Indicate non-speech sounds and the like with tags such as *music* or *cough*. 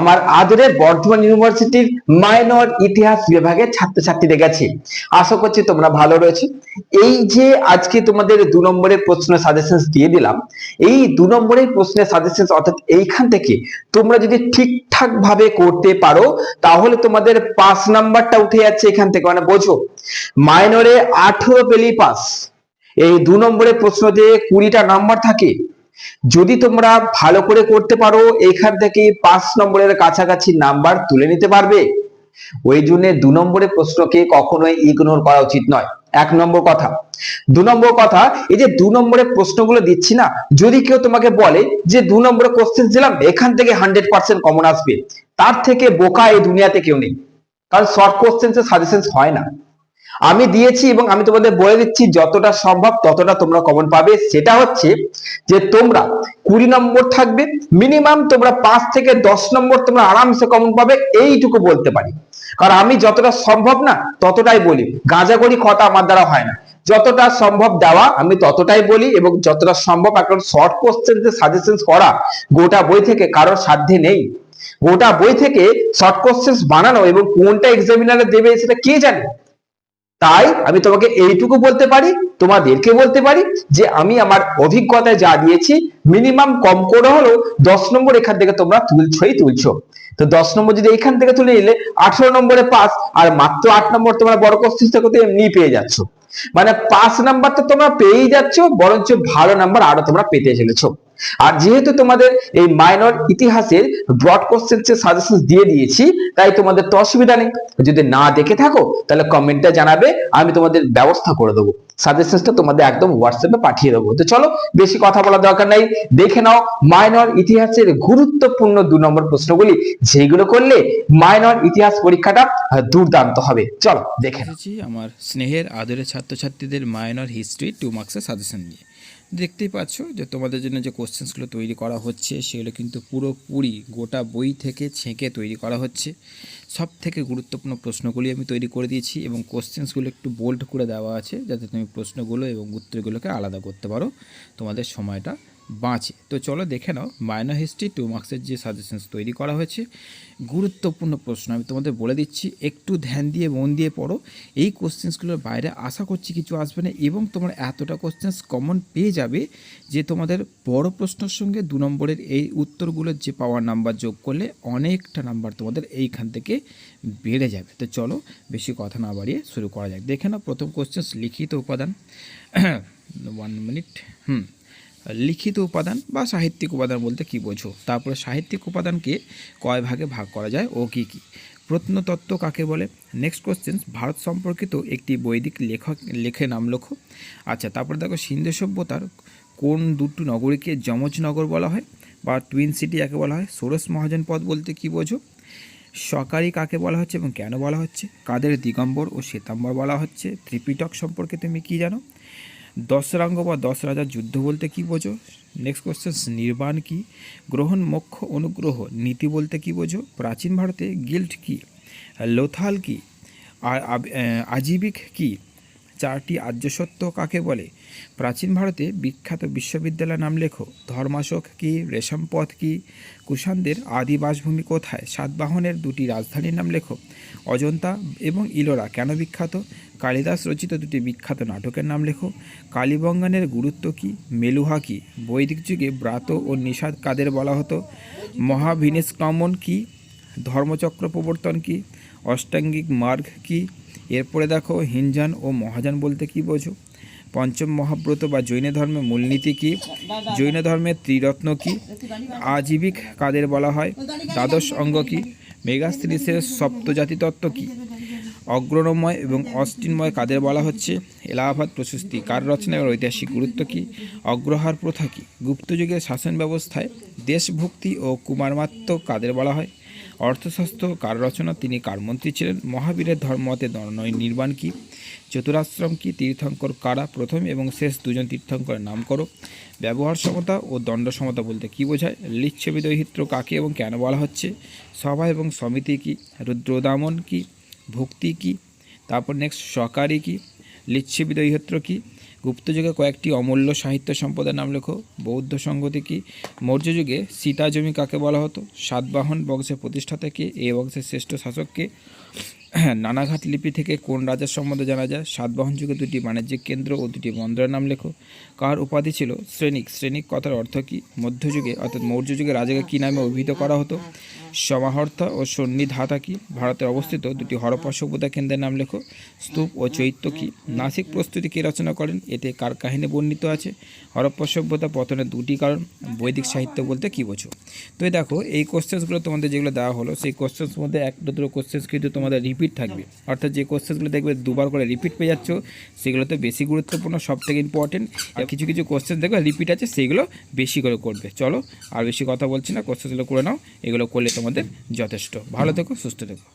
আমার আদরের বর্ধমান ইউনিভার্সিটির মাইনর ইতিহাস বিভাগের ছাত্রছাত্রীদের কাছে আশা করছি তোমরা ভালো রয়েছে। এই যে আজকে তোমাদের দু নম্বরের প্রশ্ন সাজেশন দিয়ে দিলাম, এই দু নম্বরের প্রশ্নের সাজেশন অর্থাৎ এইখান থেকে তোমরা যদি ঠিকঠাক ভাবে করতে পারো, তাহলে তোমাদের পাঁচ নাম্বারটা উঠে যাচ্ছে এখান থেকে। মানে বোঝো, মাইনরে আঠেরো পেলি পাস এই দু নম্বরের প্রশ্নতে কুড়িটা নাম্বার থাকে যদি তোমরা ভালো করে করতে পারো, এখান থেকে পাঁচ নম্বরের কাছাকাছি নাম্বার তুলে নিতে পারবে। ওই জন্য দু নম্বরের প্রশ্নকে কখনোই ইগনোর করা উচিত নয়। এক নম্বর কথা। দু নম্বর কথা, এই যে দু নম্বরের প্রশ্নগুলো দিচ্ছি না, যদি কেউ তোমাকে বলে যে দু নম্বরের কোশ্চেন দিলাম, এখান থেকে হান্ড্রেড পার্সেন্ট কমন আসবে। তার থেকে বোকা এই দুনিয়াতে কেউ নেই। কারণ শর্ট কোশ্চেন সাজেশন হয় না। আমি দিয়েছি এবং আমি তোমাদের বলে দিচ্ছি, যতটা সম্ভব ততটা তোমরা কমন পাবে। সেটা হচ্ছে যে তোমরা কুড়ি নম্বর থাকবে মিনিমাম তোমরা পাঁচ থেকে দশ নম্বর তোমরা আরামসে কমন পাবে, এইটুকু বলতে পারি। কারণ আমি যতটা সম্ভব না ততটাই বলি। গাঁজাগড়ি কথা আমার দ্বারা হয় না। যতটা সম্ভব দেওয়া আমি ততটাই বলি এবং যতটা সম্ভব এখন শর্ট কোশ্চেন সাজেশন করা গোটা বই থেকে কারোর সাধ্যে নেই। গোটা বই থেকে শর্ট কোশ্চেন বানানো এবং কোনটা এক্সামিনারে দেবে সেটা কে জানে? তাই আমি তোমাকে এইটুকু বলতে পারি, তোমাদেরকে বলতে পারি যে আমি আমার অভিজ্ঞতায় যা দিয়েছি মিনিমাম কম করে হলেও দশ নম্বর এখান থেকে তোমরা তুলছোই তুলছো। তো দশ নম্বর যদি এখান থেকে তুলে নিলে, আঠারো নম্বরে পাস, আর মাত্র আট নম্বর তোমরা বড় কোশ্চেন থেকে এমনি পেয়ে যাচ্ছ। মানে পাঁচ নাম্বার তো তোমরা পেয়েই যাচ্ছ, বরঞ্চ ভালো নাম্বার আরও তোমরা পেতে চলেছো। আর যেহেতু তোমাদের এই মাইনর ইতিহাসের ব্রড কোশ্চেন সাজেশন দিয়ে দিয়েছি, তাই তোমাদের তো অসুবিধা নেই। যদি না দেখে থাকো, তাহলে কমেন্টে জানাবে, আমি তোমাদের ব্যবস্থা করে দেবো। সাজেশনটা তোমাদের একদম হোয়াটসঅ্যাপে পাঠিয়ে দেবো। তো চলো, বেশি কথা বলার দরকার নাই। দেখে নাও মাইনর ইতিহাসের গুরুত্বপূর্ণ দু নম্বর প্রশ্নগুলি। যেগুলো করলে মাইনর ইতিহাস পরীক্ষাটা দুর্দান্ত হবে। চলো, দেখে আমার স্নেহের, আদরের ছাত্রছাত্রীদের মাইনর হিস্ট্রি টু মার্কসের সাজেশন নিয়ে। দেখতেই পাচ্ছ যে তোমাদের জন্য যে কোশ্চেন্সগুলো তৈরি করা হচ্ছে, সেগুলো কিন্তু পুরোপুরি গোটা বই থেকে ছেঁকে তৈরি করা হচ্ছে। সব থেকে গুরুত্বপূর্ণ প্রশ্নগুলি আমি তৈরি করে দিয়েছি এবং কোশ্চেন্সগুলো একটু বোল্ড করে দেওয়া আছে যাতে তুমি প্রশ্নগুলো এবং উত্তরগুলোকে আলাদা করতে পারো। তোমাদের সময়টা বাঁচে। তো চলো দেখে নাও মাইনর হিস্ট্রি টু মার্কসের যে সাজেশনস তৈরি করা হয়েছে, গুরুত্বপূর্ণ প্রশ্ন আমি তোমাদের বলে দিচ্ছি, একটু ধ্যান দিয়ে, মন দিয়ে পড়ো। এই কোশ্চেন্সগুলোর বাইরে আশা করছি কিছু আসবে না, এবং তোমরা এতটা কোশ্চেন্স কমন পেয়ে যাবে যে তোমাদের বড় প্রশ্নের সঙ্গে দু নম্বরের এই উত্তরগুলোর যে পাওয়ার নাম্বার যোগ করলে অনেকটা নাম্বার তোমাদের এইখান থেকে বেড়ে যাবে। তো চলো বেশি কথা না বাড়িয়ে শুরু করা যাক। দেখে নাও, প্রথম কোশ্চেন্স লিখিত উপাদান। *coughs* ওয়ান মিনিট হুম। লিখিত উপাদান বা সাহিত্যিক উপাদান বলতে কি বোঝো? তারপরে সাহিত্যিক উপাদানকে কয় ভাগে ভাগ করা যায় ও কি কি? প্রত্নতত্ত্ব কাকে বলে? নেক্সট কোশ্চেন ভারত সম্পর্কিত একটি বৈদিক লেখক লেখে নাম লেখো। আচ্ছা তারপরে দেখো সিন্ধু সভ্যতার কোন দুটো নগরীকে যমজ নগর বলা হয় বা টুইন সিটি যাকে বলা হয়? ষোড়শ মহাজন পদ বলতে কি বোঝো? সকারি কাকে বলা হচ্ছে এবং কেন বলা হচ্ছে? কাদের দিগম্বর ও শ্বেতাম্বর বলা হচ্ছে? ত্রিপিটক সম্পর্কে তুমি কি জানো? দশরাঙ্গ বা দশ রাজার যুদ্ধ বলতে কি বোঝো? নেক্সট কোশ্চেন নির্বাণ কি? গ্রহণ মোক্ষ অনুগ্রহ, নীতি বলতে কি বোঝো? প্রাচীন ভারতে গিল্ট কি? লোথাল কি? আর আজীবিক কি? চারটি আর্যসত্য কাকে বলে? প্রাচীন ভারতে বিখ্যাত বিশ্ববিদ্যালয়ের নাম লেখো। ধর্মাশোক কি? রেশমপথ কি? কুষাণদের আদি বাসভূমি কোথায়? সাতবাহনের দুটি রাজধানীর নাম লেখো। অজন্তা এবং ইলোরা কেন বিখ্যাত? কালিদাস রচিত দুটি বিখ্যাত নাটকের নাম লেখো। কালীবঙ্গানের গুরুত্ব কি? মেলুহা কি? বৈদিক যুগে ব্রাত ও নিষাদ কাদের বলা হতো? মহাভিনিষ্ক্রমণ কি? ধর্মচক্র প্রবর্তন কি? অষ্টাঙ্গিক মার্গ কি? এরপরে দেখো হিনজান ও মহাজান বলতে কি বোঝো? পঞ্চম মহাব্রত বা জৈন ধর্মের মূলনীতি কি? জৈন ধর্মের ত্রিরত্ন কি? আজীবিক কাদের বলা হয়? দ্বাদশ অঙ্গ কি? মেগাস্ত্রিসের সপ্তজাতি তত্ত্ব কি? অগ্রণময় এবং অস্টিনময় কাদের বলা হচ্ছে? এলাহাবাদ প্রশস্তি। কার রচনার ঐতিহাসিক গুরুত্ব কি? অগ্রহার প্রথা কি? গুপ্তযুগের শাসন ব্যবস্থায় দেশভক্তি ও কুমারমাত্য কাদের বলা হয়? অর্থশাস্ত্র কার রচনা তিনি কার মন্ত্রী ছিলেন। মহাবীরের ধর্মমতে নয় নির্বাণ কি? চতুরাশ্রম কি? তীর্থঙ্কর কারা? প্রথম এবং শেষ দুজন তীর্থঙ্করের নাম করো। ব্যবহার সমতা ও দণ্ড সমতা বলতে কি বোঝায়? লিচ্ছবি দৈহিত্র কাকে এবং কেন বলা হচ্ছে? সভা এবং সমিতি কি? রুদ্রদামন কি? ভক্তি কি? তারপর নেক্সট সকারি কি? লিচ্ছবি দৈহিত্র কি? গুপ্তযুগে কয়েকটি অমূল্য সাহিত্য সম্পদের নাম লেখো। বৌদ্ধ সংগতি কি? মৌর্য যুগে সীতা জমি কাকে বলা হতো? সাতবাহন বংশের প্রতিষ্ঠাতা কে? এ বংশের শ্রেষ্ঠ শাসককে হ্যাঁ নানাঘাট লিপি থেকে কোন রাজার সম্বন্ধে জানা যায়? সাতবাহন যুগে দুটি বাণিজ্যিক কেন্দ্র ও দুটি বন্দরের নাম লেখো। কার উপাধি ছিল? শ্রেণিক। শ্রেণিক কথার অর্থ কী? মধ্যযুগে অর্থাৎ মৌর্য যুগে রাজাকে কী নামে অভিহিত করা হতো? সমাহর্তা ও সন্নিধাতা কি? ভারতের অবস্থিত দুটি হরপ্পা সভ্যতা কেন্দ্রের নাম লেখো। স্তূপ ও চৈত্য কি? নাসিক প্রস্তুতি কে রচনা করেন? এতে কার কাহিনী বর্ণিত আছে? হরপ্পা সভ্যতা পতনের দুটি কারণ, বৈদিক সাহিত্য বলতে কী বোঝো? তো দেখো, এই কোশ্চেন্সগুলো তোমাদের যেগুলো দেওয়া হলো, সেই কোশ্চেন্স মধ্যে এক দুটো কোশ্চেন্স কিন্তু তোমাদের রিপিট থাকবে। অর্থাৎ যে কোশ্চেন্সগুলো দেখবে দুবার করে রিপিট পেয়ে যাচ্ছ, সেগুলো তো বেশি গুরুত্বপূর্ণ সব থেকে ইম্পর্টেন্ট আর কিছু কিছু কোশ্চেন দেখবে রিপিট আছে, সেগুলো বেশি করে করবে। চলো, আর বেশি কথা বলছি না কোশ্চেনগুলো করে নাও, এগুলো করলে তোমাদের যথেষ্ট। ভালো থেকো সুস্থ থেকো।